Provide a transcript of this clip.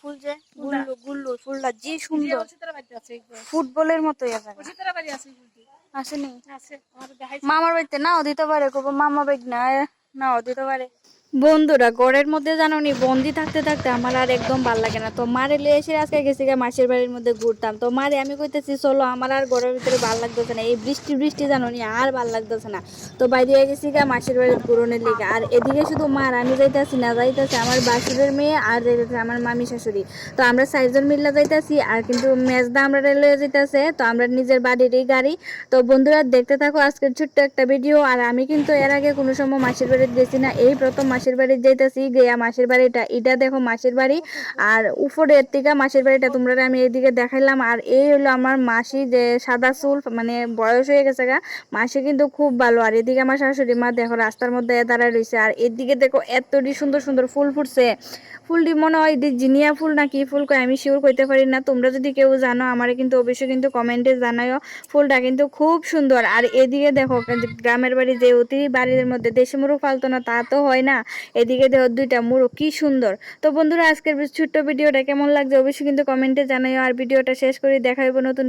ফুল যে গুল্লু গুল্লু ফুলটা যে সুন্দর। ফুটবলের মতো আসেনি। মামার বাড়িতে নাও দিতে পারে মামা বেগ না নাও দিতে পারে। বন্ধুরা, ঘরের মধ্যে জানো নি বন্দি থাকতে থাকতে আমার আর একদম ভালো লাগে না। তো মারে লিয়ে এসে আজকে গেছি মাসির বাড়ির মধ্যে ঘুরতাম। তো মারে আমি কইতেছি, চলো, আমার আর ঘরের ভিতরে ভালো লাগতেছে না। এই বৃষ্টি বৃষ্টি জানো নি আর ভালো লাগতেছে না। তো বাইরে গেছি গা মাসির বাড়ির ঘুরনের লিগে। আর এদিকে শুধু মার, আমি যাইতাছি না, যাইতাছে আমার বাসুরের মেয়ে আর যাইতেছে আমার মামি শাশুড়ি। তো আমরা চারজন মিল্লা যাইতাছি আর কিন্তু মেজদা আমরা লয়ে যাইতাছে, তো আমরা নিজের বাড়িরই গাড়ি। তো বন্ধুরা, দেখতে থাকো আজকের ছোট্ট একটা ভিডিও। আর আমি কিন্তু এর আগে কোনো সময় মাসির বাড়িতে গেছি না। এই প্রথম মাসির বাড়ি যাইতাছি, গিয়া মাসির বাড়িটা, এটা দেখো মাসির বাড়ি, আর উপরের থেকে মাসির বাড়িটা তোমরা আমি এইদিকে দেখাইলাম, আর এই হলো আমার মাসি যে সাদা চুল মানে বয়স হয়ে গেছে গা, মাসি কিন্তু খুব ভালো, আর এদিকে আমার শাশুড়ি মা দেখো রাস্তার মধ্যে দাঁড়ায় রয়েছে আর এদিকে দেখো এতটি সুন্দর সুন্দর ফুল ফুটছে, ফুলটি মনে হয় এদিক জিনিয়া ফুল না কি ফুল কয়, আমি শিওর কইতে পারি না, তোমরা যদি কেউ জানো আমার কিন্তু অবশ্যই কিন্তু কমেন্টে জানাও ফুলটা কিন্তু খুব সুন্দর, আর এদিকে দেখো গ্রামের বাড়ি যে অতি বাড়ির মধ্যে দেশি মুরগ ফালতো না, তা তো হয় না এদিকে দেহ দুইটা মুরগ, কি সুন্দর। তো বন্ধুরা, আজকের ছোট্ট ভিডিওটা কেমন লাগছে অবশ্যই কিন্তু কমেন্টে জানাইও, আর ভিডিওটা শেষ করে দেখাইবো নতুন